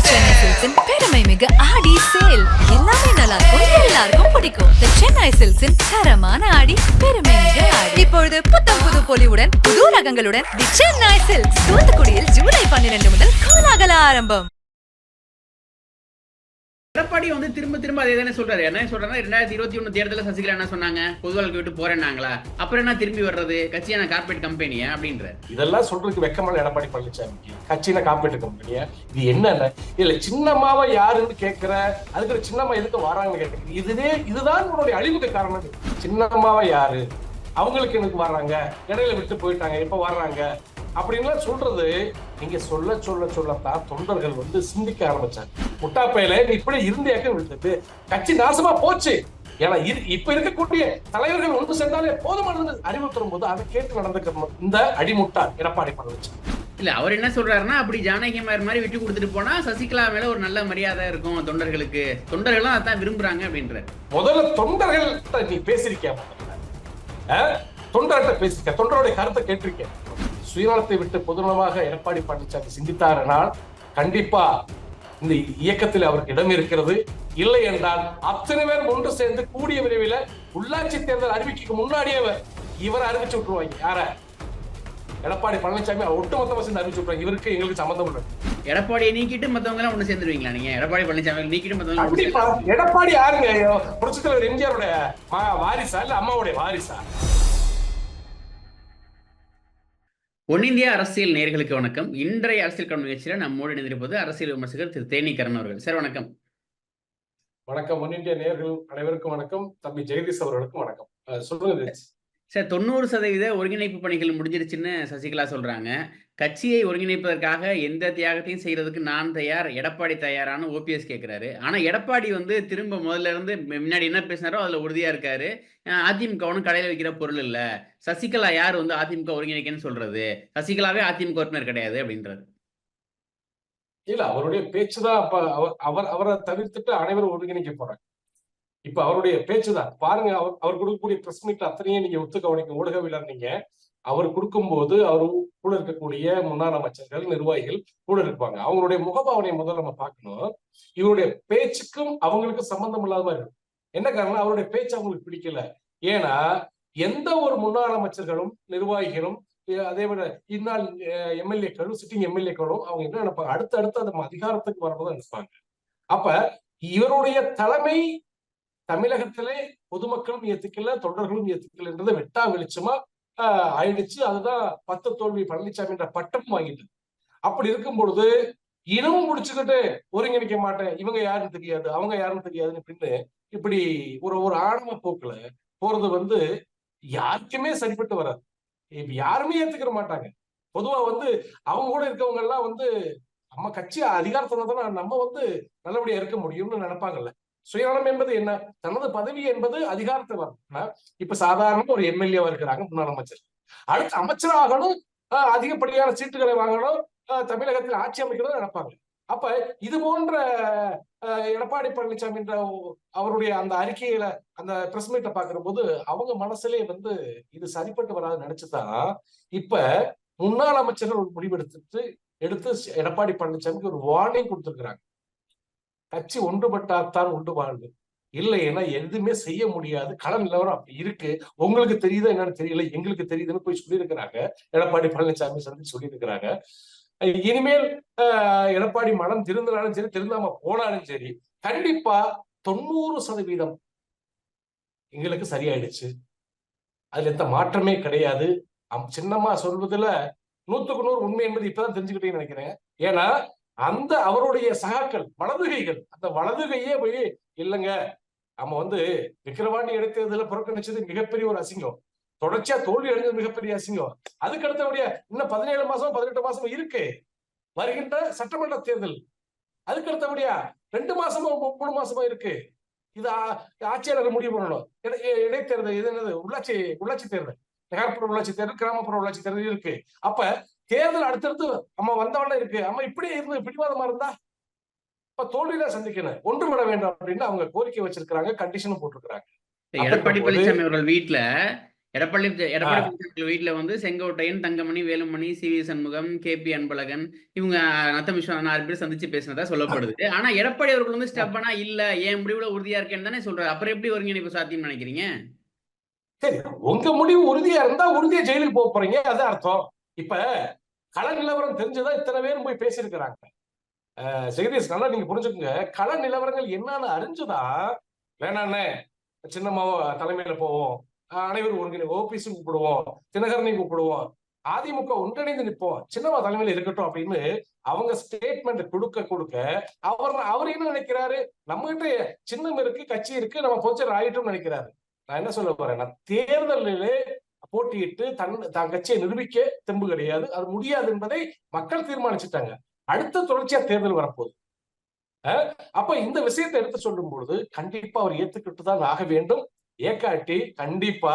சென்னை சில்க்ஸின் பெருமை மிக ஆடி சேல். எல்லாமே நல்லா இருக்கும் எல்லாருக்கும் பிடிக்கும். The சென்னை சில்க்ஸின் தரமான ஆடி பெருமை மிக ஆடி. இப்பொழுது புத்தம் புது பொலிவுடன் புது ரகங்களுடன் தி சென்னை சில்க்ஸ். தூத்துக்குடியில் ஜூலை பன்னிரண்டு முதல் கோலாகல ஆரம்பம். எடப்பாடி வந்து திரும்ப திரும்ப அதே தானே சொல்றாரு. என்ன சொல்றாரு ரெண்டாயிரத்தி இருபத்தி ஒண்ணு தேர்தலில் சசிகலா என்ன சொன்னாங்க? பொது வாழ்க்கை விட்டு போறேன்னாங்களா? அப்புறம் என்ன திரும்பி வர்றது? கட்சியான கார்பரேட் கம்பெனியா அப்படின்ற இதெல்லாம் சொல்றதுக்கு வெக்கமான எடப்பாடி பழனிச்சாமி கட்சியில கார்பரேட் கம்பெனியா இது என்னென்ன? இல்ல சின்னம்மாவை யாருன்னு கேட்கிற அதுக்கு ஒரு சின்னம்மா எதுக்கு வராங்கன்னு கேட்குறேன் இதுவே இதுதான் உன்னுடைய அழிவுக்கு காரணம். சின்னம்மாவை யாரு? அவங்களுக்கு எனக்கு வர்றாங்க? இடையில விட்டு போயிட்டாங்க. இப்ப வர்றாங்க? அப்படின்லாம் சொல்றது நீங்க சொல்ல சொல்ல சொல்லத்தான் தொண்டர்கள் வந்து சிந்திக்க ஆரம்பிச்சாங்க. முட்டாப்பையில நீ இப்படி இருந்தியாக்க விழுந்தது. கட்சி நாசமா போச்சு. ஏன்னா இரு- இப்ப இருக்கக்கூடிய தலைவர்கள் ஒன்று சேர்ந்தாலே போதுமானது அறிவுறுத்தும் போது அதை கேட்டு நடந்துக்கணும் இந்த அடிமுட்டா எடப்பாடி பழனிசாமி இல்ல அவர் என்ன சொல்றாருன்னா அப்படி ஜானகி மார் மாதிரி விட்டு கொடுத்துட்டு போனா சசிகலா மேல ஒரு நல்ல மரியாதை இருக்கும் தொண்டர்களுக்கு. தொண்டர்களும் அதான் விரும்புறாங்க அப்படின்ற முதல்ல தொண்டர்கள் நீ அஹ்? தொண்டர்கிட்ட பேசிருக்க தொண்டருடைய கருத்தை கேட்டிருக்கேன் சுயநலத்தை விட்டு பொதுநலமாக எடப்பாடி பழனிசாமி சிந்தித்தாரனால் கண்டிப்பா இந்த இயக்கத்தில் அவருக்கு இடம் இருக்கிறது. இல்லை என்றால் அத்தனை பேர் ஒன்று சேர்ந்து கூடிய விரைவில் உள்ளாட்சி தேர்தல் அறிவிக்க முன்னாடியே அவர் இவரை அறிவிச்சு விட்டுருவாங்க. யார? எடப்பாடி பழனிசாமி ஒட்டுமொத்தமா சேர்ந்து அறிவிச்சு விட்டுருவாங்க. இவருக்கு எங்களுக்கு சம்மந்தம் இல்லை. எடப்பாடியை நீக்கிட்டு மத்தவங்க எல்லாம் ஒண்ணு சேர்ந்துருவீங்களா நீங்க? எடப்பாடி பழனிசாமி நீக்கிட்டு மத்தவங்க எடப்பாடி யாருங்க? புரட்சித் தலைவர் எம்ஜிஆருடைய வாரிசா இல்ல அம்மாவுடைய வாரிசா? ஒன்னிந்திய அரசியல் நேயர்களுக்கு வணக்கம். இன்றைய அரசியல் கண் நிகழ்ச்சியில நம்மோடு இணைந்திருப்பது அரசியல் விமர்சகர் திரு தேனிகரன் அவர்கள். சார் வணக்கம். வணக்கம். ஒன் இந்தியா நேர்கள் அனைவருக்கும் வணக்கம். தம்பி ஜெகதீஷ் அவர்களுக்கும் வணக்கம். சொல்லுங்க. சார் தொண்ணூறு சதவீத ஒருங்கிணைப்பு பணிகள் முடிஞ்சிருச்சுன்னு சசிகலா சொல்றாங்க. கட்சியை ஒருங்கிணைப்பதற்காக எந்த தியாகத்தையும் செய்யறதுக்கு நான் தயார் எடப்பாடி தயாரான ஓபிஎஸ் கேட்கிறாரு ஆனா எடப்பாடி வந்து திரும்ப முதல்ல இருந்து முன்னாடி என்ன பேசினாரோ அதுல உறுதியா இருக்காரு. அஹ் அதிமுக ஒன்றும் கடையில வைக்கிற பொருள் இல்ல. சசிகலா யார் வந்து அதிமுக ஒருங்கிணைக்கன்னு சொல்றது? சசிகலாவே அதிமுக உறுப்பினர் கிடையாது அப்படின்றாரு. இல்ல அவருடைய பேச்சுதான் அப்ப அவர் அவர் அவரை தவிர்த்துட்டு அனைவரும் ஒருங்கிணைக்க போறாங்க. இப்ப அவருடைய பேச்சுதான் பாருங்க அவர் அவர் கொடுக்கக்கூடிய பிரஸ் மீட்ல அத்தனையும் நீங்க ஒத்து கவனிக்க ஊடகவியலர் நீங்க அவர் கொடுக்கும்போது அவர் கூட இருக்கக்கூடிய முன்னாள் அமைச்சர்கள் நிர்வாகிகள் கூட இருப்பாங்க. அவங்களுடைய முகபாவனையை முதல்ல நம்ம பார்க்கணும். இவருடைய பேச்சுக்கும் அவங்களுக்கும் சம்பந்தம் இல்லாத மாதிரி இருக்கும். என்ன காரணம் அவருடைய பேச்சு அவங்களுக்கு பிடிக்கல. ஏன்னா எந்த ஒரு முன்னாள் அமைச்சர்களும் நிர்வாகிகளும் அதே விட இந்நாள் எம்எல்ஏக்களும் சிட்டிங் எம்எல்ஏக்களும் அவங்க என்ன நினைப்பாங்க? அடுத்து அடுத்து அந்த அதிகாரத்துக்கு வரும்போது நினைப்பாங்க. அப்ப இவருடைய தலைமை தமிழகத்திலே பொதுமக்களும் ஏத்துக்கல தொண்டர்களும் ஏத்துக்கலன்றதை வெட்டா வெளிச்சமா ஆயிடுச்சு. அதுதான் பத்து தோல்வி பழனிசாமி என்ற பட்டம் வாங்கிட்டு. அப்படி இருக்கும் பொழுது இனமும் முடிச்சுக்கிட்டு ஒருங்கிணைக்க மாட்டேன். இவங்க யாருன்னு தெரியாது அவங்க யாருன்னு தெரியாதுன்னு பின்னு இப்படி ஒரு ஒரு ஆணவ போக்குல போறது வந்து யாருக்குமே சரிப்பட்டு வராது. இப்ப யாருமே ஏத்துக்கிற மாட்டாங்க. பொதுவா வந்து அவங்க கூட இருக்கவங்க எல்லாம் வந்து நம்ம கட்சி அதிகாரத்துல தான் நம்ம வந்து நல்லபடியா இருக்க முடியும்னு நினைப்பாங்கல்ல. சுயநலம் என்பது என்ன? தனது பதவி என்பது அதிகாரத்தை வரும் இப்ப சாதாரண ஒரு எம்எல்ஏ இருக்கிறாங்க முன்னாள் அமைச்சர். அடுத்து அமைச்சராகணும் அதிகப்படியான சீட்டுகளை வாங்கணும் தமிழகத்தில் ஆட்சி அமைக்கணும் நினைப்பாங்க. அப்ப இது போன்ற ஆஹ் எடப்பாடி பழனிசாமி என்ற அவருடைய அந்த அறிக்கையில அந்த பிரஸ் மீட்டை பாக்குற போது அவங்க மனசுலயே வந்து இது சரிப்பட்டு வராது நினைச்சுதான் இப்ப முன்னாள் அமைச்சர்கள் ஒரு முடிவெடுத்துட்டு எடுத்து எடப்பாடி பழனிசாமிக்கு ஒரு வார்னிங் கொடுத்துருக்குறாங்க. கட்சி ஒன்றுபட்டால்தான் உண்டு வாழ்வு. இல்லைன்னா எதுவுமே செய்ய முடியாது. களம் நிலவரம் அப்படி இருக்கு. உங்களுக்கு தெரியுதா என்னன்னு தெரியல. எங்களுக்கு தெரியுதுன்னு போய் சொல்லியிருக்கிறாங்க. எடப்பாடி பழனிசாமி சந்திச்சு சொல்லியிருக்கிறாங்க. இனிமேல் ஆஹ் எடப்பாடி மனம் திருந்தினாலும் சரி திருந்தாம போனாலும் சரி கண்டிப்பா தொண்ணூறு சதவீதம் எங்களுக்கு சரியாயிடுச்சு. அதுல எந்த மாற்றமே கிடையாது. அம் சின்னம்மா சொல்வதுல நூத்துக்கு நூறு உண்மை என்பது இப்பதான் தெரிஞ்சுக்கிட்டேன்னு நினைக்கிறேன். ஏன்னா அந்த அவருடைய சகாக்கள் வலதுகைகள். அந்த வலதுகையே போய் இல்லைங்க நம்ம வந்து விக்கிரவாண்டி இடைத்தேர்தல புறக்கணிச்சது மிகப்பெரிய ஒரு அசிங்கம். தொடர்ச்சியா தோல்வி அடைஞ்சது மிகப்பெரிய அசிங்கம். அதுக்கு அடுத்தபடியா இன்னும் பதினேழு மாசம் பதினெட்டு மாசம் இருக்கு. வருகின்ற சட்டமன்ற தேர்தல். அதுக்கு அடுத்தபடியா ரெண்டு மாசமா மூணு மாசமா இருக்கு. இது ஆட்சியாளர்கள் ஆட்சியாளர் முடிவு பண்ணணும். இடை- இடைத்தேர்தல் இது என்னது? உள்ளாட்சி உள்ளாட்சி தேர்தல். நகர்ப்புற உள்ளாட்சி தேர்தல் கிராமப்புற உள்ளாட்சி தேர்தல் இருக்கு. அப்ப தேர்தல் அடுத்தடுத்து அம்மா வந்தவன இருக்கு. அம்மா இப்படியே இருந்து பிடிவாதமா இருந்தா? இப்ப தோல்விதான் சந்திக்கணும். ஒன்றுபட வேண்டும் அப்படின்னு அவங்க கோரிக்கை வச்சிருக்காங்க கண்டிஷனும் போட்டிருக்கிறாங்க. எடப்பாடி பழனிசாமி அவர்கள் வீட்டுல எடப்பாடி எடப்பாடி பழனிசாமி வீட்டுல வந்து Sengottaiyan Thangamani Velumani C V Shanmugam K P Anbazhagan இவங்க நத்தம் விஸ்வநாதன் ஆறு பேர் சந்திச்சு பேசினதா சொல்லப்படுது. ஆனா எடப்பாடி அவர்கள் வந்து ஸ்டெப்பனா இல்ல என் முடிவுல உறுதியா இருக்கேன்னு தானே சொல்றாரு. அப்புறம் எப்படி ஒருங்கிணைப்பு சாத்தியம் நினைக்கிறீங்க? சரி உங்க முடிவு உறுதியா இருந்தா உறுதியா ஜெயிலுக்கு போக போறீங்க அது அர்த்தம். இப்ப கள நிலவரம் தெரிஞ்சுதான் இத்தனை பேரும் போய் பேசியிருக்கிறாங்க. அஹ் ஜெகதீஷ் நல்லா நீங்க புரிஞ்சுக்கோங்க. கள நிலவரங்கள் என்னன்னு அறிஞ்சுதான் வேணாண்ணே சின்னம்மாவோ தலைமையில போவோம். அனைவரும் ஒருங்கிணை ஓபிசி கூப்பிடுவோம். தினகரனை கூப்பிடுவோம். அதிமுக ஒன்றிணைந்து நிற்போம். சின்னம்மா தலைமையில இருக்கட்டும் அப்படின்னு அவங்க ஸ்டேட்மெண்ட் கொடுக்க கொடுக்க அவர் அவர் என்ன நினைக்கிறாரு? நம்ம கிட்ட சின்னம் இருக்கு கட்சி இருக்கு நம்ம பொச்சர் ஆயிட்டோம்னு நினைக்கிறாரு. நான் என்ன சொல்ல போறேன் தேர்தலிலே போட்டியிட்டு தன் தன் கட்சியை நிரூபிக்க தெம்பு கிடையாது. அது முடியாது என்பதை மக்கள் தீர்மானிச்சுட்டாங்க. அடுத்த தொடர்ச்சியா தேர்தல் வரப்போகுது. அஹ் அப்ப இந்த விஷயத்தை எடுத்து சொல்லும் பொழுது கண்டிப்பா அவர் ஏத்துக்கிட்டு தான் ஆக வேண்டும். ஏக்காட்டி கண்டிப்பா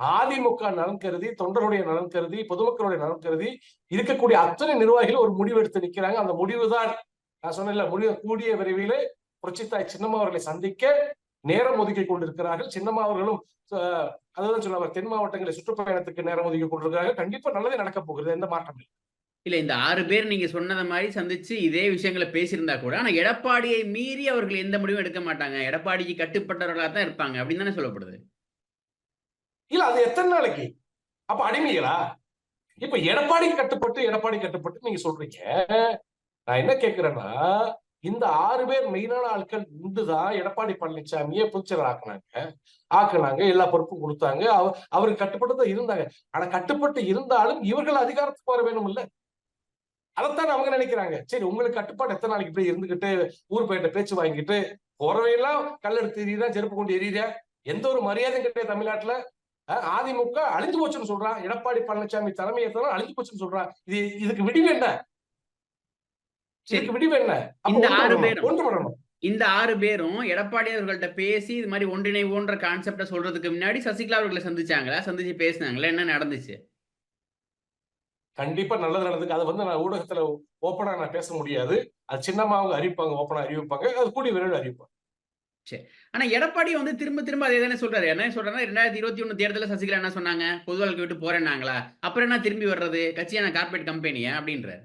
அதிமுக நலன் கருதி தொண்டருடைய நலன் கருதி பொதுமக்களுடைய நலன் கருதி இருக்கக்கூடிய அத்தனை நிர்வாகிகள் ஒரு முடிவு எடுத்து நிக்கிறாங்க. அந்த முடிவு தான் நான் சொன்ன முடிவு கூடிய விரைவில் புரட்சித்தாய் சின்னம்மா அவர்களை சந்திக்க நேரம் ஒதுக்கி கொண்டிருக்கிறார்கள். சின்னம்மா அவர்களும் அதுதான் சொல்ல தென் மாவட்டங்களை சுற்றுப்பயணத்துக்கு நேரம் ஒதுக்கி கொண்டிருக்கிறார்கள். கண்டிப்பா நல்லதே நடக்க போகிறது எந்த மாற்றம் இல்லை. இல்ல இந்த ஆறு பேர் நீங்க சொன்னத மாதிரி சந்திச்சு இதே விஷயங்களை பேசியிருந்தா கூட ஆனா எடப்பாடியை மீறி அவர்கள் எந்த முடிவும் எடுக்க மாட்டாங்க. எடப்பாடிக்கு கட்டுப்பட்டவர்களா தான் இருப்பாங்க அப்படின்னு தானே சொல்லப்படுது. இல்ல அது எத்தனை நாளைக்கு? அப்ப அடிமைகளா? இப்ப எடப்பாடி கட்டுப்பட்டு எடப்பாடி கட்டுப்பட்டு நீங்க சொல்றீங்க. நான் என்ன கேக்குறேன்னா இந்த ஆறு பேர் மெயினான ஆட்கள் இந்துதான் எடப்பாடி பழனிசாமியை பொதுச்செயலர் ஆக்குனாங்க. ஆக்குனாங்க எல்லா பொறுப்பும் கொடுத்தாங்க. அவ- அவருக்கு கட்டுப்பட்டு தான் இருந்தாங்க. ஆனா கட்டுப்பட்டு இருந்தாலும் இவர்கள் அதிகாரத்துக்கு வர வேணும் இல்ல. அதைத்தான் அவங்க நினைக்கிறாங்க. சரி உங்களுக்கு கட்டுப்பாடு எத்தனை நாளைக்கு இப்படி இருந்துகிட்டு ஊர் போயிட்ட பேச்சு வாங்கிட்டு போறவையெல்லாம் கல்லெடுத்து எரியுதா செருப்பு கொண்டு எரியுதா எந்த ஒரு மரியாதையும் கிடையாது தமிழ்நாட்டுல. அஹ் அதிமுக அழிஞ்சு போச்சுன்னு சொல்றான் எடப்பாடி பழனிசாமி தலைமை அழிஞ்சு போச்சுன்னு சொல்றான் இது இதுக்கு விடிவு என்ன சரி இதுக்கு விடிவு என்ன அப்ப இந்த ஆறு பேரும். ஒன்று பண்ணணும் இந்த ஆறு பேரும் எடப்பாடி அவர்கள்ட்ட பேசி இது மாதிரி ஒன்றிணைவோன்ற கான்செப்ட சொல்றதுக்கு முன்னாடி சசிகலா அவர்களை சந்திச்சாங்களா? சந்திச்சு பேசினாங்களா? என்ன நடந்துச்சு? கண்டிப்பா நல்லது நடந்துக்கு அது வந்து நான் ஊடகத்துல ஓப்பனா நான் பேச முடியாது. அது சின்னமா அவங்க அறிவிப்பாங்க ஓப்பனா அறிவிப்பாங்க. அது கூடிய விரைவில் அறிவிப்பாங்க. ஆனா எடப்பாடி வந்து திரும்ப திரும்ப அதே தானே சொல்றாரு. என்ன சொல்றாருன்னா ரெண்டாயிரத்தி இருபத்தி ஒண்ணு தேர்தலில் சசிகலா என்ன சொன்னாங்க? பொது வாழ்க்கை விட்டு போறேன்னாங்களா? அப்புறம் என்ன திரும்பி வர்றது? கட்சியான கார்பரேட் கம்பெனியா அப்படின்றாரு.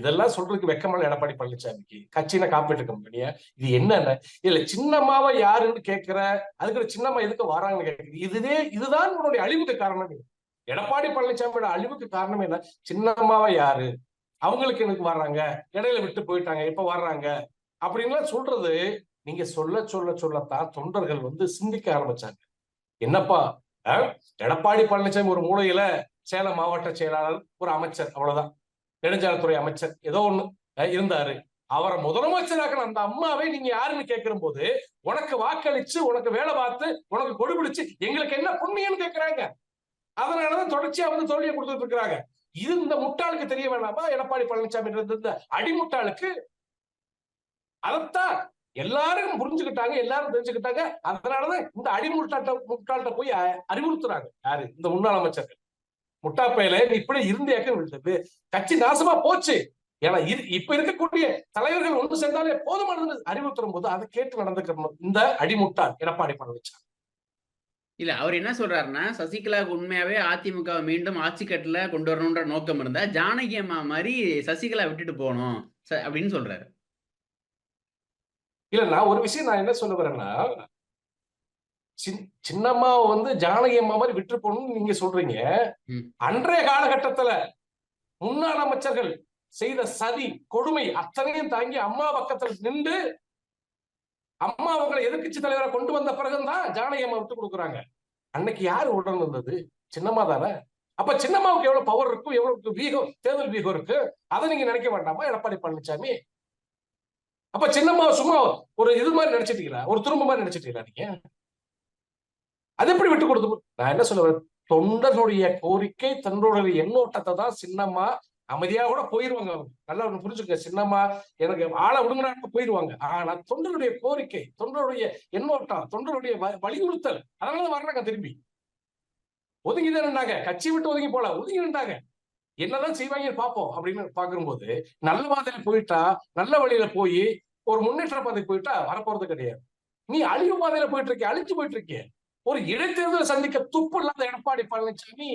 இதெல்லாம் சொல்றதுக்கு வெக்கமான எடப்பாடி பழனிசாமிக்கு கட்சியின காப்பீட்டு கம்பெனியா இது என்னென்ன? இல்ல சின்னம்மாவை யாருன்னு கேட்கிற அதுக்கு சின்னம்மா எதுக்கு வராங்கன்னு கேட்குது. இதுவே இதுதான் உன்னுடைய அழிவுக்கு காரணம். எடப்பாடி பழனிசாமியோட அழிவுக்கு காரணம் என்ன? சின்னம்மாவை யாரு? அவங்களுக்கு எனக்கு வர்றாங்க? இடையில விட்டு போயிட்டாங்க இப்ப வர்றாங்க? அப்படின்லாம் சொல்றது நீங்க சொல்ல சொல்ல சொல்லத்தான் தொண்டர்கள் வந்து சிந்திக்க ஆரம்பிச்சாங்க. என்னப்பா எடப்பாடி பழனிசாமி ஒரு மூலையில சேலம் மாவட்ட செயலாளர் ஒரு அமைச்சர் அவ்வளவுதான். நெடுஞ்சாலைத்துறை அமைச்சர் ஏதோ ஒண்ணு இருந்தாரு. அவரை முதலமைச்சராக்கணும் அந்த அம்மாவை நீங்க யாருன்னு கேட்கிற போது உனக்கு வாக்களிச்சு உனக்கு வேலை பார்த்து உனக்கு கொடுபிடிச்சு எங்களுக்கு என்ன புண்ணியம்னு கேட்கிறாங்க. அதனாலதான் தொடர்ச்சியா வந்து தோல்வியை கொடுத்துட்டு இருக்கிறாங்க. இது இந்த முட்டாளுக்கு தெரிய வேணாமா? எடப்பாடி பழனிசாமி இந்த அடிமுட்டாளுக்கு அதைத்தான் எல்லாரும் புரிஞ்சுக்கிட்டாங்க எல்லாரும் தெரிஞ்சுக்கிட்டாங்க. அதனாலதான் இந்த அடிமுட்டாட்ட முட்டாள்கிட்ட போய் அறிவுறுத்துறாங்க. யாரு? இந்த முன்னாள் அமைச்சர்கள். முட்டாப்பையில இப்படி இருந்தியாக்க விழுந்தது. கட்சி நாசமா போச்சு. ஏன்னா இது இப்ப இருக்கக்கூடிய தலைவர்கள் ஒன்று சேர்ந்தாலே போதுமானது அறிவுறுத்தும் போது அதை கேட்டு நடந்துக்கணும் இந்த அடிமுட்டாள் எடப்பாடி பழனிசாமி இல்ல அவர் என்ன சொல்றாருன்னா சசிகலாவுக்கு உண்மையாவே அதிமுக மீண்டும் ஆட்சி கட்டுல கொண்டு வரணும்ன்ற நோக்கம் இருந்தா ஜானகி அம்மா மாதிரி சசிகலா விட்டுட்டு போகணும் ச- அப்படின்னு சொல்றாரு. இல்ல நான் ஒரு விஷயம் நான் என்ன சொல்ல வரேன்னா சின்னம்மாவை வந்து ஜானகி அம்மா மாதிரி விட்டு போகணும்னு நீங்க சொல்றீங்க. அன்றைய காலகட்டத்துல முன்னாள் அமைச்சர்கள் செய்த சதி கொடுமை அத்தனையும் தாங்கி அம்மா பக்கத்துல நின்று அம்மா அவங்களை எதிர்க்கட்சி தலைவரை கொண்டு வந்த பிறகுதான் ஜானகி அம்மா விட்டு கொடுக்குறாங்க. அன்னைக்கு யாரு உடன் இருந்தது சின்னம்மா தானே? அப்ப சின்னம்மாவுக்கு எவ்வளவு பவர் இருக்கும் எவ்வளவு வீகம் தேர்தல் வீகம் இருக்கு? அதை நீங்க நினைக்க வேண்டாமா? எடப்பாடி பழனிசாமி அப்ப சின்னம்மா சும்மா ஒரு இது மாதிரி நினைச்சிட்டீங்களா ஒரு துரும்ப மாதிரி நினைச்சிட்டீங்களா நீங்க? அது எப்படி விட்டு கொடுத்து நான் என்ன சொல்லுவேன் தொண்டர்களுடைய கோரிக்கை தன்னுடைய எண்ணோட்டத்தை தான் சின்னம்மா அமைதியா கூட போயிருவாங்க அவங்க. நல்லா ஒன்று புரிஞ்சுக்க சின்னம்மா எனக்கு ஆளை விடுங்கடான்னு போயிருவாங்க. ஆனா தொண்டருடைய கோரிக்கை தொண்டருடைய எண்ணோட்டம் தொண்டருடைய வ- வலியுறுத்தல் அதனால வர்றாங்க திரும்பி. ஒதுங்கி தான் நின்றாங்க கட்சி விட்டு ஒதுங்கி போல. ஒதுங்கி நின்றாங்க. என்னதான் செய்வாங்கன்னு பார்ப்போம் அப்படின்னு பாக்கும்போது நல்ல பாதையில போயிட்டா நல்ல வழியில போய் ஒரு முன்னேற்ற பாதை போயிட்டா வரப்போறது கிடையாது. நீ அழிவு பாதையில போயிட்டு இருக்கிய? அழிச்சு போயிட்டு இருக்க ஒரு இடைத்தேர்தலை சந்திக்க துப்பு இல்லாத எடப்பாடி பழனிசாமி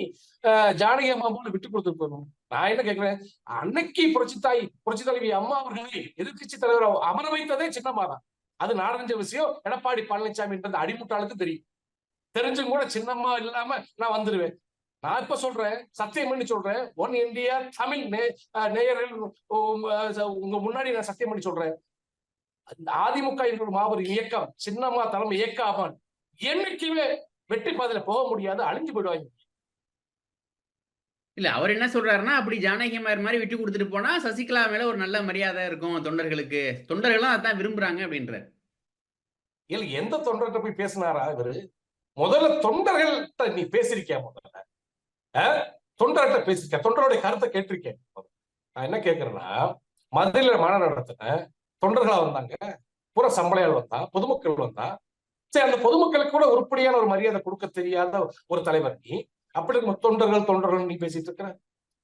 ஆஹ், ஜானகி அம்மா போல விட்டு கொடுத்துட்டு போகணும். நான் என்ன கேட்கிறேன் அன்னைக்கு புரட்சி தாய் புரட்சி தலைவி அம்மா அவர்களை எதிர்கட்சி தலைவர் அமர வைத்ததே சின்னம்மாதான். அது நாடஞ்ச விஷயம். எடப்பாடி பழனிசாமின்றது அடிமுட்டாளுக்கு தெரியும். தெரிஞ்சும் கூட சின்னம்மா இல்லாம நான் வந்துருவேன். நான் இப்ப சொல்றேன் சத்தியம் பண்ணி சொல்றேன். ஒன் இந்தியா தமிழ் நே- அஹ் நேயர்கள் உங்க முன்னாடி நான் சத்தியம் பண்ணி சொல்றேன். அதிமுக என்ற மாபெரும் இயக்கம் சின்னம்மா தலைமை இயக்காமல் என்னைக்குமே வெற்றி பாதையில போக முடியாது அழிஞ்சு போயிடுவாங்க. இல்ல அவர் என்ன சொல்றாருன்னா அப்படி ஜானகி அம்மையார் மாதிரி விட்டு கொடுத்துட்டு போனா சசிகலா மேல ஒரு நல்ல மரியாதை இருக்கும் தொண்டர்களுக்கு. தொண்டர்களும் அதான் விரும்புறாங்க அப்படின்றார். இல்ல எந்த தொண்டர்கிட்ட போய் பேசினாரா இவரு? முதல்ல தொண்டர்கள்ட்ட நீ பேசிருக்கியா முதல்ல? தொண்டர்கிட்ட பேசிருக்கியா தொண்டருடைய கருத்தை கேட்டிருக்கேன் நான் என்ன கேக்குறேன்னா மதுரையில மாநாடு நடத்தின தொண்டர்களா வந்தாங்க. பூரா சம்பளையால் வந்தா பொதுமக்கள் வந்தா சரி அந்த பொதுமக்களுக்கு கூட உருப்படியான ஒரு மரியாதை கொடுக்க தெரியாத ஒரு தலைவர். நீ அப்படி தொண்டர்கள் தொண்டர்கள் நீ பேசிட்டு இருக்கிற.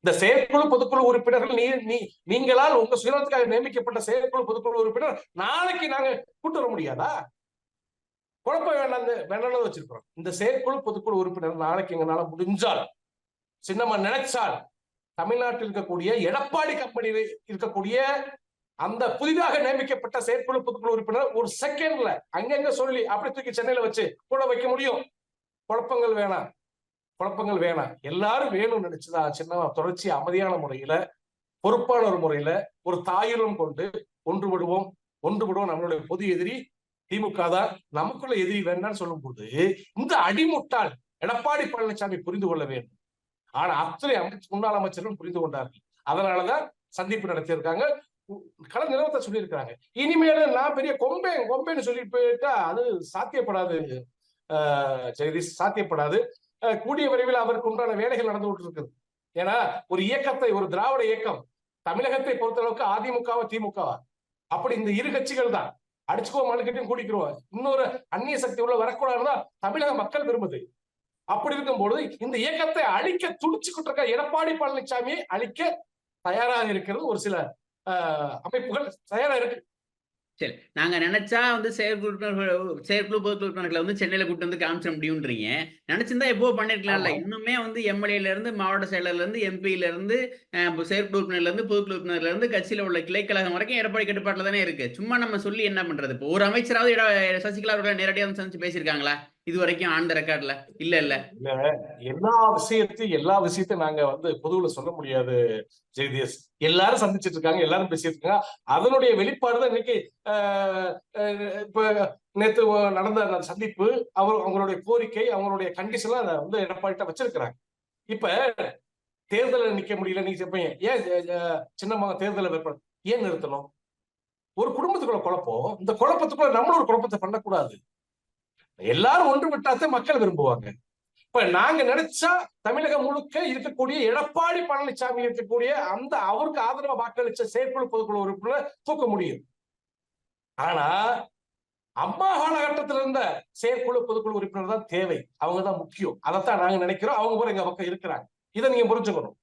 இந்த செயற்குழு பொதுக்குழு உறுப்பினர்கள் நீ நீ நீங்களால் உங்க சுயநலத்துக்காக நியமிக்கப்பட்ட செயற்குழு பொதுக்குழு உறுப்பினர் நாளைக்கு நாங்க கூட்டு வர முடியாதா? குழப்பம் வேண்டாம் வேண்டாம் வச்சிருக்கிறோம். இந்த செயற்குழு பொதுக்குழு உறுப்பினர் நாளைக்கு எங்களால முடிஞ்சால் சின்னம்மா நினைச்சால் தமிழ்நாட்டில் இருக்கக்கூடிய எடப்பாடி கம்பெனியில் இருக்கக்கூடிய அந்த புதிதாக நியமிக்கப்பட்ட செயற்குழு பொதுக்குழு உறுப்பினர் ஒரு செகண்ட்ல அங்கங்க சொல்லி அப்படி தூக்கி சென்னையில வச்சு கூட வைக்க முடியும். குழப்பங்கள் வேணாம். குழப்பங்கள் வேணாம். எல்லாரும் வேணும்னு நினைச்சுதான் சின்னவா தொடர்ச்சி அமைதியான முறையில பொறுப்பான ஒரு முறையில ஒரு தாயுடன் கொண்டு ஒன்றுபடுவோம் ஒன்றுபடுவோம் நம்மளுடைய பொது எதிரி திமுக தான் நமக்குள்ள எதிரி வேண்டாம்னு சொல்லும்போது இந்த அடிமுட்டாள் எடப்பாடி பழனிசாமி புரிந்து கொள்ள வேண்டும். ஆனா அத்தனை அமைச்சர் முன்னாள் அமைச்சரும் புரிந்து கொண்டார்கள். அதனாலதான் சந்திப்பு நடத்தியிருக்காங்க. கள நிலவரத்தை சொல்லியிருக்கிறாங்க. இனிமேல நான் பெரிய கொம்பே கொம்பேன்னு சொல்லி போயிட்டா அது சாத்தியப்படாது. ஆஹ் ஜெகதீஷ் சாத்தியப்படாது. கூடிய விரைவில் அவருக்கு உண்டான வேலைகள் நடந்து கொண்டு இருக்குது ஏன்னா ஒரு இயக்கத்தை ஒரு திராவிட இயக்கம் தமிழகத்தை பொறுத்தளவுக்கு அதிமுகவா திமுகவா? அப்படி இந்த இரு கட்சிகள் தான். அடிச்சுக்கோ மனுக்கிட்டையும் கூடிக்கிறோம் இன்னொரு அந்நிய சக்தி உள்ள வரக்கூடாதுதான் தமிழக மக்கள் விரும்புது. அப்படி இருக்கும்போது இந்த இயக்கத்தை அழிக்க துடிச்சுக்கிட்டு இருக்க எடப்பாடி பழனிசாமியை அழிக்க தயாராக இருக்கிறது ஒரு சில அமைப்புகள் தயாரா இருக்கு. சரி நாங்க நினைச்சா வந்து செயற்குழு செயற்குழு பொதுக்குழு உறுப்பினர்களை வந்து சென்னையில கூட்டு வந்து காமிச்சிட முடியும்ன்றீங்க. நினைச்சிருந்தா எப்போ பண்ணிருக்கலாம்ல. இன்னுமே வந்து எம்எல்ஏல இருந்து மாவட்ட செயலர்ல இருந்து எம்பில இருந்து செயற்குழு உறுப்பினர்ல இருந்து பொதுக்குழு உறுப்பினர்ல இருந்து கட்சியில உள்ள கிளைக்கழகம் வரைக்கும் எடப்பாடி கட்டுப்பாட்டுல தானே இருக்கு. சும்மா நம்ம சொல்லி என்ன பண்றது? இப்போ ஒரு அமைச்சராவது சசிகலா அவர்களை நேரடியாக சந்திச்சு பேசியிருக்காங்களா? இது வரைக்கும் ஆன் ரெக்கார்ட்ல இல்ல இல்ல. இல்ல எல்லா விஷயத்தையும் எல்லா விஷயத்தையும் நாங்க வந்து பொதுவுல சொல்ல முடியாது ஜெகதீஷ். எல்லாரும் சந்திச்சிட்டு இருக்காங்க எல்லாரும் பேசிட்டு இருக்காங்க. அதனுடைய வெளிப்பாடு தான் இன்னைக்கு இப்ப நேத்து நடந்த அந்த சந்திப்பு அவர் அவங்களுடைய கோரிக்கை அவங்களுடைய கண்டிஷன்லாம் அதை வந்து எடப்பாடிட்ட வச்சிருக்கிறாங்க. இப்ப தேர்தலில் நிக்க முடியல நீங்க சொல்றீங்க ஏன் சின்னம்மா தேர்தலை வேட்பாளர் ஏன் நிறுத்தணும்? ஒரு குடும்பத்துக்குள்ள குழப்பம். இந்த குழப்பத்துக்குள்ள நம்மளும் ஒரு குழப்பத்தை பண்ணக்கூடாது. எல்லாரும் ஒன்று விட்டாத்தான் மக்கள் விரும்புவாங்க. இப்ப நாங்க நினைச்சா தமிழகம் முழுக்க இருக்கக்கூடிய எடப்பாடி பழனிசாமி இருக்கக்கூடிய அந்த அவருக்கு ஆதரவா வாக்களிச்ச செயற்குழு பொதுக்குழு உறுப்பினர் தூக்க முடியும். ஆனா அம்மா காலகட்டத்தில் இருந்த செயற்குழு பொதுக்குழு உறுப்பினர் தான் தேவை. அவங்க தான் முக்கியம். அதைத்தான் நாங்க நினைக்கிறோம். அவங்க கூட எங்க பக்கம் இருக்கிறாங்க. இதை நீங்க புரிஞ்சுக்கணும்.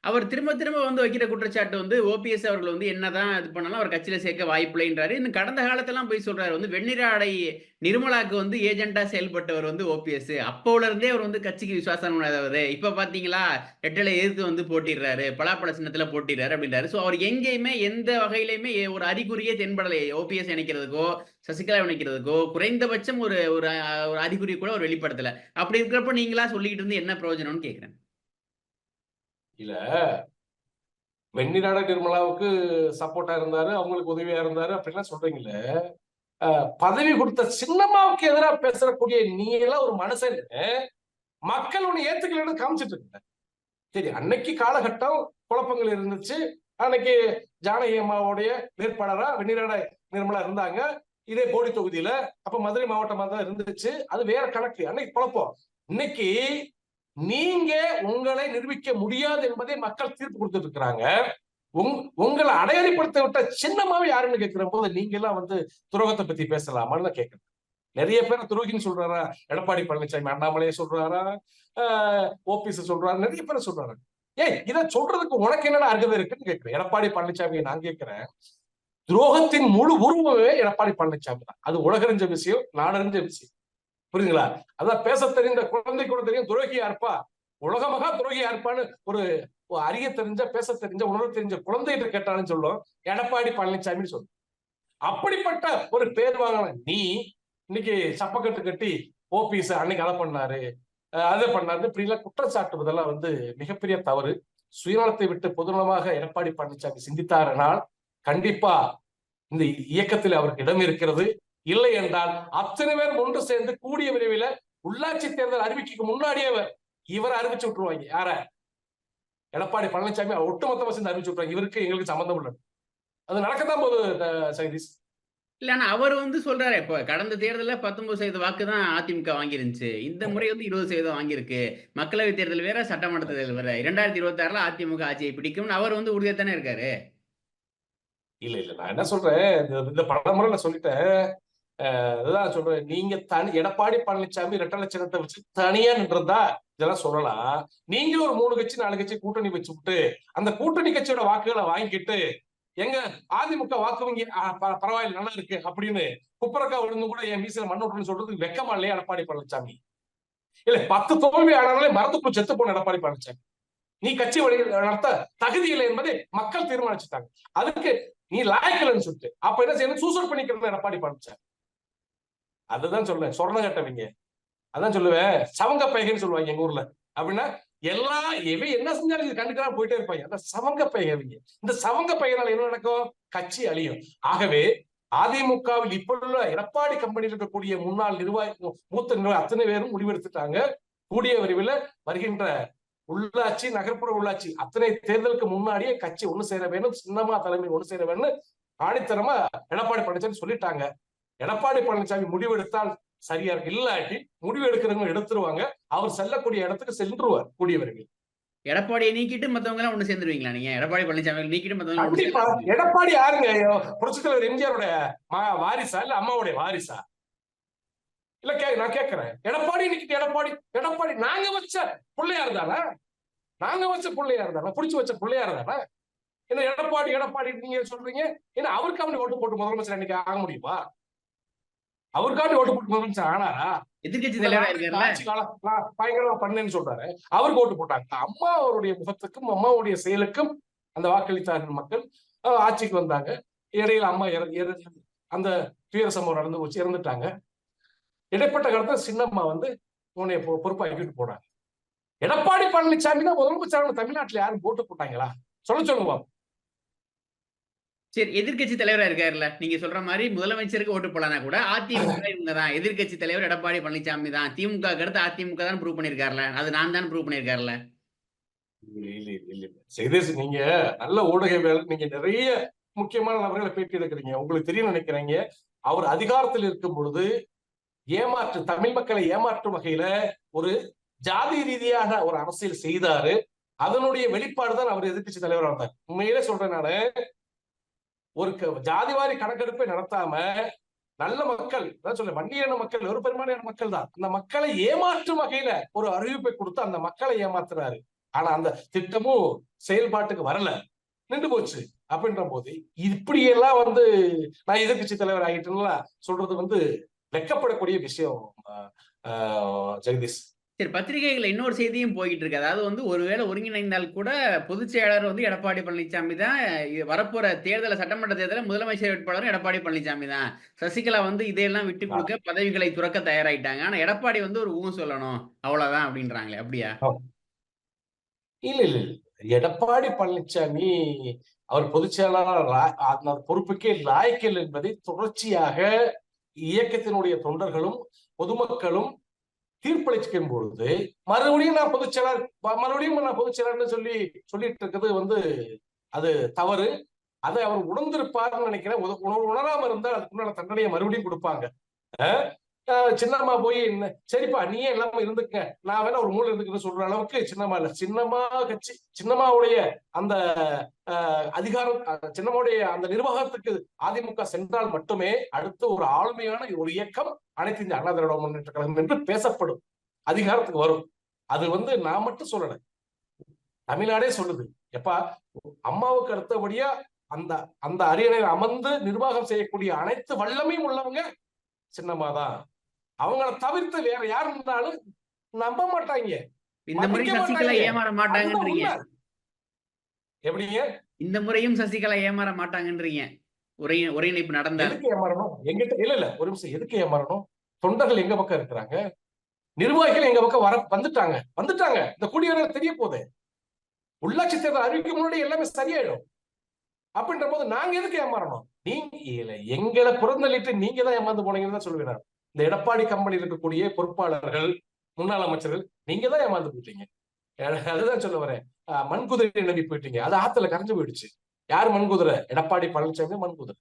அவர் திரும்ப திரும்ப வந்து வைக்கிற குற்றச்சாட்டு வந்து ஓபிஎஸ் அவர்கள் வந்து என்னதான் இது பண்ணாலும் அவர் கட்சியில சேர்க்க வாய்ப்பில்லைன்றாரு. இன்னும் கடந்த காலத்தெல்லாம் போய் சொல்றாரு. வந்து வெண்ணிராடை நிர்மலாக்கு வந்து ஏஜென்ட்டா செயல்பட்டவர் வந்து ஓபிஎஸ். அப்போல இருந்தே அவர் வந்து கட்சிக்கு விசுவாசம் இல்லாதவர் இப்ப பாத்தீங்களா ரெட்டலை எதிர்த்து வந்து போட்டிடுறாரு. பலாப்பழ சின்னத்துல போட்டிடுறாரு அப்படின்றாரு. சோ அவர் எங்கேயுமே எந்த வகையிலையுமே ஒரு அறிகுறியே தென்படலை ஓபிஎஸ் இணைக்கிறதுக்கோ சசிகலா இணைக்கிறதுக்கோ குறைந்தபட்சம் ஒரு ஒரு ஒரு அறிகுறி கூட ஒரு வெளிப்படுத்தல. அப்படி இருக்கிறப்ப நீங்களா சொல்லிக்கிட்டு இருந்து என்ன பிரயோஜனம்னு கேக்குறேன். இல்ல. வெண்ணிராட நிர்மலாவுக்கு சப்போர்ட்டா இருந்தாரு அவங்களுக்கு உதவியா இருந்தாரு அப்படின்லாம் சொல்றீங்கல்ல. பதவி கொடுத்த சின்னம்மாவுக்கு எதிராக பேசக்கூடிய நீ எல்லாம் ஒரு மனுஷன். மக்கள் உன்னை ஏத்துக்கலன்னு காமிச்சிட்டு இருக்க சரி அன்னைக்கு காலகட்டம் குழப்பங்கள் இருந்துச்சு. அன்னைக்கு ஜானகி அம்மாவுடைய வேட்பாளரா வெண்ணிராட நிர்மலா இருந்தாங்க. இதே போடி தொகுதியில அப்ப மதுரை மாவட்டமா தான் இருந்துச்சு. அது வேற கணக்கு. அன்னைக்கு குழப்பம். இன்னைக்கு நீங்க உங்களை நிரூபிக்க முடியாது என்பதை மக்கள் தீர்ப்பு கொடுத்துட்டு இருக்கிறாங்க உங்- உங்களை அடையாளப்படுத்த விட்ட சின்னமாவே யாருன்னு கேட்கிற போது நீங்க எல்லாம் வந்து துரோகத்தை பத்தி பேசலாமான்னு தான் நிறைய பேர் துரோகின்னு சொல்றாரா? எடப்பாடி பழனிசாமி அண்ணாமலையை சொல்றாரா? ஓபிஎஸ் சொல்றாரு? நிறைய பேர் சொல்றாரு. ஏய் இதை சொல்றதுக்கு உனக்கு என்னடா அருகதை இருக்குன்னு கேட்கிறேன். எடப்பாடி பழனிசாமியை நான் கேட்கிறேன். துரோகத்தின் முழு உருவமே எடப்பாடி பழனிசாமி தான். அது உலகறிஞ்ச விஷயம் நாடறிஞ்ச விஷயம். புரியுதுங்களா? அதான் பேச தெரிந்த குழந்தை கூட தெரியும் துரோகியா இருப்பா. உலகமகா துரோகியா இருப்பான்னு ஒரு அறிய தெரிஞ்ச பேச தெரிஞ்ச உணர்வு தெரிஞ்ச குழந்தைகிட்ட கேட்டாலும் சொல்லும் எடப்பாடி பழனிசாமின்னு சொல்லும். அப்படிப்பட்ட ஒரு பேர் வாங்கின நீ இன்னைக்கு சப்பக்கட்டு கட்டி ஓபிஎஸ் அன்னைக்கு அதை பண்ணாரு. அதை பண்ணாரு இப்படிலாம் குற்றச்சாட்டுவதெல்லாம் வந்து மிகப்பெரிய தவறு. சுயநலத்தை விட்டு பொதுநலமாக எடப்பாடி பழனிசாமி சிந்தித்தாரனால் கண்டிப்பா இந்த இயக்கத்தில் அவருக்கு இடம் இருக்கிறது. இல்லை என்றால் அத்தனை பேர் ஒன்று சேர்ந்து கூடிய விரைவில் உள்ளாட்சி தேர்தல் அறிவிக்கைக்கு முன்னாடியே அவர் இவரை அறிவிச்சு விட்டுருவாங்க. யார? எடப்பாடி பழனிசாமி ஒட்டுமொத்தமா சேர்ந்து அறிவிச்சு விட்டுருவாங்க. இவருக்கு எங்களுக்கு சம்பந்தம் உள்ளது. அது நடக்கத்தான் போகுது சைதீஷ். இல்ல ஆனா அவர் வந்து சொல்றாரு இப்ப கடந்த தேர்தலில் பத்தொன்பது சதவீத வாக்கு தான் அதிமுக வாங்கிருந்துச்சு. இந்த முறை வந்து இருபது சதவீதம் வாங்கியிருக்கு. மக்களவை தேர்தல் வேற சட்டமன்ற தேர்தல் வேற. இரண்டாயிரத்தி இருபத்தி ஆறுல அதிமுக ஆட்சியை பிடிக்கும்னு அவர் வந்து உறுதியா தானே இருக்காரு. இல்ல இல்ல நான் என்ன சொல்றேன்? இந்த- இந்த பலமுறை நான் சொல்லிட்டேன். அதுதான் சொல்றேன். நீங்க தனி எடப்பாடி பழனிசாமி இரட்டை லட்சணத்தை வச்சு தனியா நின்றதா இதெல்லாம் சொல்லலாம். நீங்க ஒரு மூணு கட்சி நாலு கட்சி கூட்டணி வச்சு விட்டு அந்த கூட்டணி கட்சியோட வாக்குகளை வாங்கிக்கிட்டு எங்க அதிமுக வாக்கு வங்கி பரவாயில்ல நல்லா இருக்கு அப்படின்னு குப்பரக்கா விழுந்து கூட என் மீசில மண் விட்டுன்னு சொல்றதுக்கு வெக்கமா இல்லையா எடப்பாடி பழனிசாமி? இல்ல பத்து தோல்வி ஆனாலே மரத்துக்குள் செத்து போன எடப்பாடி பழனிசாமி. நீ கட்சி வழி நடத்த தகுதி இல்லை என்பதை மக்கள் தீர்மானிச்சுட்டாங்க. அதுக்கு நீ லாயக்கலன்னு சொல்லிட்டு அப்ப என்ன செய்யணும்? சூசர் பண்ணிக்கிறது எடப்பாடி பழனிசாமி. அதுதான் சொல்லுவேன். சொர்ண கட்டவங்க. அதான் சொல்லுவேன். சவங்க பைகன்னு சொல்லுவாங்க எங்க ஊர்ல. அப்படின்னா எல்லா எவன் என்ன செஞ்சாலும் இது போயிட்டே இருப்பாங்க. அந்த சவங்க பைகவிங்க இந்த சவங்க பையனால என்ன நடக்கும்? கட்சி அழியும். ஆகவே அதிமுகவில் இப்பொழுது எடப்பாடி கம்பெனியில் இருக்கக்கூடிய முன்னாள் நிர்வாகி மூத்த நிர்வாகி அத்தனை பேரும் முடிவெடுத்துட்டாங்க. கூடிய விரைவில் வருகின்ற உள்ளாட்சி நகர்ப்புற உள்ளாட்சி அத்தனை தேர்தலுக்கு முன்னாடியே கட்சி ஒண்ணு சேர வேணும் சின்னமா தலைமை ஒண்ணு சேர வேணும் ஆணித்தரமா எடப்பாடி பழனிசாமி சொல்லிட்டாங்க. எடப்பாடி பழனிசாமி முடிவெடுத்தால் சரியா இருக்கு இல்லாட்டி முடிவு எடுக்கிறவங்க எடுத்துருவாங்க. அவர் செல்லக்கூடிய இடத்துக்கு சென்றுவார் கூடிய விரைவில் எடப்பாடியை நீக்கிட்டு மத்தவங்க எல்லாம் ஒண்ணு சேர்ந்துருவீங்களா நீங்க? எடப்பாடி பழனிசாமி நீக்கிட்டு மத்தவங்க? எடப்பாடி யாருங்க? புரட்சித் தலைவர் எம்ஜிஆருடைய ம- வாரிசா இல்ல அம்மாவுடைய வாரிசா? இல்ல கே நான் கேட்கிறேன் எடப்பாடி இன்னைக்கு எடப்பாடி எடப்பாடி நாங்க வச்ச பிள்ளையார் தானே நாங்க வச்ச பிள்ளையார் தானே புடிச்சு வச்ச பிள்ளையார் தானே என்ன எடப்பாடி எடப்பாடி நீங்க சொல்றீங்க? ஏன்னா அவருக்கு அவனி ஓட்டு போட்டு முதலமைச்சர் இன்னைக்கு ஆக முடியுமா? அவருக்காண்டி ஓட்டு போட்டு முதலமைச்சர் ஆனாரா நான் பயங்கரமா பண்ணேன்னு சொல்றாரு. அவருக்கு ஓட்டு போட்டாங்க. அம்மா அவருடைய முகத்துக்கும் அம்மாவுடைய செயலுக்கும் அந்த வாக்களித்தார்கள் மக்கள் ஆட்சிக்கு வந்தாங்க. இடையில அம்மா அந்த துயர சம்பவம் நடந்து போச்சு இறந்துட்டாங்க. இடைப்பட்ட காலத்துல சின்னம்மா வந்து உன்னை பொறுப்பாக்கிட்டு போனாங்க. எடப்பாடி பழனிசாமி தான் முதலமைச்சர் தமிழ்நாட்டுல யாரும் போட்டு போட்டாங்களா? சொல்ல சொல்லுங்க பாப்போம். சரி எதிர்க்கட்சி தலைவரா இருக்காருல்ல. நீங்க சொல்ற மாதிரி முதலமைச்சருக்கு ஓட்டு போடலாம் கூட அதிமுக இவங்க தான் எதிர்க்கட்சி தலைவர் எடப்பாடி பழனிசாமி தான். திமுக அடுத்து அதிமுக தான் ப்ரூவ் பண்ணிருக்காருல அது நான் தான் ப்ரூவ் பண்ணிருக்காருல இல்ல, இல்ல, செய்தேசி நீங்க நல்ல ஊடகவியல் நீங்க நிறைய முக்கியமான நபர்களை பேட்டி எடுக்கிறீங்க உங்களுக்கு தெரியும் நினைக்கிறீங்க. அவர் அதிகாரத்தில் இருக்கும் பொழுது ஏமாற்று தமிழ் மக்களை ஏமாற்றும் வகையில ஒரு ஜாதி ரீதியான ஒரு அரசியல் செய்தாரு. அதனுடைய வெளிப்பாடு தான் அவர் எதிர்கட்சி தலைவராக இருந்தார். உண்மையிலே சொல்றேன் நானு ஒரு க- ஜாதிவாரி கணக்கெடுப்பை நடத்தாம நல்ல மக்கள் அதான் சொல்ல வண்டியான மக்கள் ஒரு பெரும்பாலான மக்கள் தான் அந்த மக்களை ஏமாற்றும் வகையில ஒரு அறிவிப்பை கொடுத்து அந்த மக்களை ஏமாத்துறாரு. ஆனா அந்த திட்டமும் செயல்பாட்டுக்கு வரல. நின்று போச்சு. அப்படின்ற போது இப்படியெல்லாம் வந்து நான் எதிர்க்கட்சி தலைவர் ஆகிட்டேன்னா சொல்றது வந்து வெக்கப்படக்கூடிய விஷயம் ஆஹ் ஜெகதீஷ். சரி பத்திரிகைகள்ல இன்னொரு செய்தியும் போய்கிட்டு இருக்கு அதாவது வந்து ஒருவேளை ஒருங்கிணைந்தால் கூட பொதுச் செயலாளர் வந்து எடப்பாடி பழனிசாமி தான் வரப்போற தேர்தல சட்டமன்ற தேர்தல முதலமைச்சர் வேட்பாளரும் எடப்பாடி பழனிசாமி தான். சசிகலா வந்து இதையெல்லாம் விட்டு கொடுக்க பதவிகளை துறக்க தயாராயிட்டாங்க. ஆனா எடப்பாடி வந்து ஒரு ஊ சொல்லணும். அவ்வளவுதான் அப்படின்றாங்களே அப்படியா? இல்ல இல்ல எடப்பாடி பழனிசாமி அவர் பொதுச் செயலாளர் அந்த பொறுப்புக்கே லாய்க்கல் என்பதை தொடர்ச்சியாக இயக்கத்தினுடைய தொண்டர்களும் பொதுமக்களும் தீர்ப்பளிக்கும் பொழுது மறுபடியும் நான் பொதுச் செயலர் மறுபடியும் நான் பொதுச் செயலர்னு சொல்லி சொல்லிட்டு இருக்கிறது வந்து அது தவறு. அதை அவர் உணர்ந்திருப்பார்னு நினைக்கிறேன். உத- உணர் உணராம இருந்தால் அதுக்குண்டான தண்டனையை மறுபடியும் கொடுப்பாங்க. அஹ் சின்னம்மா போய் சரிப்பா நீயே இல்லாம இருந்துக்க நான் வேணா ஒரு மூளை இருந்துக்கிறேன்னு சொல்ற அளவுக்கு சின்னம்மா இல்ல. சின்னம்மா கட்சி சின்னம்மாவுடைய அந்த அதிகாரம் சின்னம்மாவுடைய அந்த நிர்வாகத்துக்கு அதிமுக சென்றால் மட்டுமே அடுத்து ஒரு ஆளுமையான ஒரு இயக்கம் அனைத்து இந்த அண்ணா திராவிட முன்னேற்ற கழகம் என்று பேசப்படும். அதிகாரத்துக்கு வரும். அது வந்து நான் மட்டும் சொல்லல. தமிழ்நாடே சொல்லுது. எப்பா அம்மாவுக்கு அடுத்தபடியா அந்த அந்த அரியணையில் அமர்ந்து நிர்வாகம் செய்யக்கூடிய அனைத்து வல்லமையும் உள்ளவங்க சின்னம்மா தான் அவங்கள தவிர்த்து வேற யார் இருந்தாலும் நம்ப மாட்டாங்க. இந்த முறை சசிகலா. ஏமாற மாட்டாங்கன்றீங்க. எப்படிங்க? இந்த முறையும் சசிகலா ஏமாற மாட்டாங்கன்றீங்க. ஒரே ஒருங்கிணைப்பு நடந்தால் எதுக்கு ஏமாறணும்? எங்கிட்ட இல்ல இல்ல ஒரு நிமிஷம். எதுக்கு ஏமாறணும்? தொண்டர்கள் எங்க பக்கம் இருக்கிறாங்க? நிர்வாகிகள் எங்க பக்கம் வர வந்துட்டாங்க. வந்துட்டாங்க. இந்த குடியரசு தெரிய போகுது. உள்ளாட்சி தேர்தல் அறிவிக்க முன்னாடி எல்லாமே சரியாயிடும். அப்படின்ற போது நாங்க எதுக்கு ஏமாறணும்? நீங்க எங்களை புறந்தள்ளிட்டு நீங்க தான் ஏமாந்து போனீங்கன்னு தான் சொல்லுவேன். இந்த எடப்பாடி கம்பெனி இருக்கக்கூடிய பொறுப்பாளர்கள் முன்னாள் அமைச்சர்கள் நீங்க தான் ஏமாந்து போயிட்டீங்க. அதுதான் சொல்ல வரேன். மண்குதிரை நம்பி போயிட்டீங்க. அது ஆத்துல கரைஞ்சு போயிடுச்சு. யார் மண்குதிரை எடப்பாடி பழனிசாமி மண்குதிரை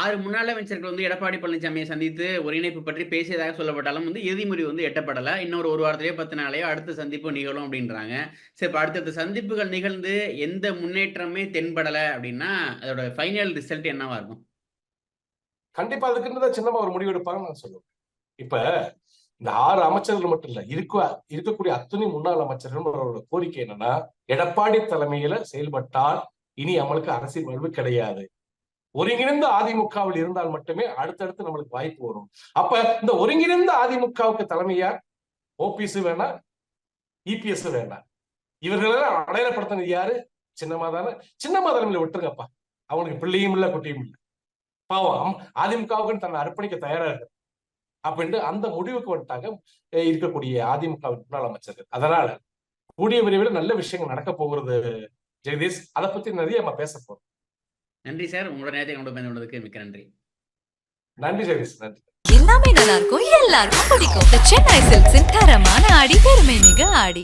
ஆறு முன்னாள் அமைச்சர்கள் வந்து எடப்பாடி பழனிசாமியை சந்தித்து ஒருங்கிணைப்பு பற்றி பேசியதாக சொல்லப்பட்டாலும் வந்து இறுதி முடிவு வந்து எட்டப்படலை. இன்னொரு ஒரு வாரத்திலேயோ பத்து நாளையோ அடுத்த சந்திப்பு நிகழும் அப்படின்றாங்க. சரி இப்போ அடுத்தடுத்த சந்திப்புகள் நிகழ்ந்து எந்த முன்னேற்றமே தென்படலை அப்படின்னா அதோட ஃபைனல் ரிசல்ட் என்னவா இருக்கும்? கண்டிப்பா அதுக்குன்னு தான் சின்னமா ஒரு முடிவு எடுப்பாங்கன்னு நான் சொல்லுவேன். இப்ப இந்த ஆறு அமைச்சர்கள் மட்டும் இல்ல இருக்க இருக்கக்கூடிய அத்தனை முன்னாள் அமைச்சர்கள் அவரோட கோரிக்கை என்னன்னா எடப்பாடி தலைமையில செயல்பட்டால் இனி நம்மளுக்கு அரசியல் வாழ்வு கிடையாது. ஒருங்கிணைந்த அதிமுகவில் இருந்தால் மட்டுமே அடுத்தடுத்து நம்மளுக்கு வாய்ப்பு வரும். அப்ப இந்த ஒருங்கிணைந்த அதிமுகவுக்கு தலைமையார் ஓபிஎஸ் வேணாம் இபிஎஸ் வேணாம் இவர்களெல்லாம் அடையாளப்படுத்தினது யாரு? சின்னமா தானே. சின்னமா தலைமையில விட்டுருங்கப்பா. அவனுக்கு பிள்ளையும் இல்ல குட்டியும் இல்ல. பாவம் அதிமுகவுக்கு தன்னை அர்ப்பணிக்க தயாரா இருக்கு அப்படின்ட்டு அந்த முடிவுக்கு வந்துட்டாங்க இருக்கக்கூடிய அதிமுக முன்னாள் அமைச்சர்கள். அதனால கூடிய விரைவில் நல்ல விஷயங்கள் நடக்க போகிறது ஜெகதீஷ். அதை பத்தி நிறைய நம்ம பேச போறோம். நன்றி சார். உங்களோட நேரத்தை கொண்டு பயன்படுவதற்கு மிக்க நன்றி. நன்றி ஜெகதீஷ். நன்றி. எல்லாமே நல்லா இருக்கும். எல்லாருக்கும் பிடிக்கும். சென்னை சில்க்ஸின் தரமான ஆடி பெருமை மிக ஆடி.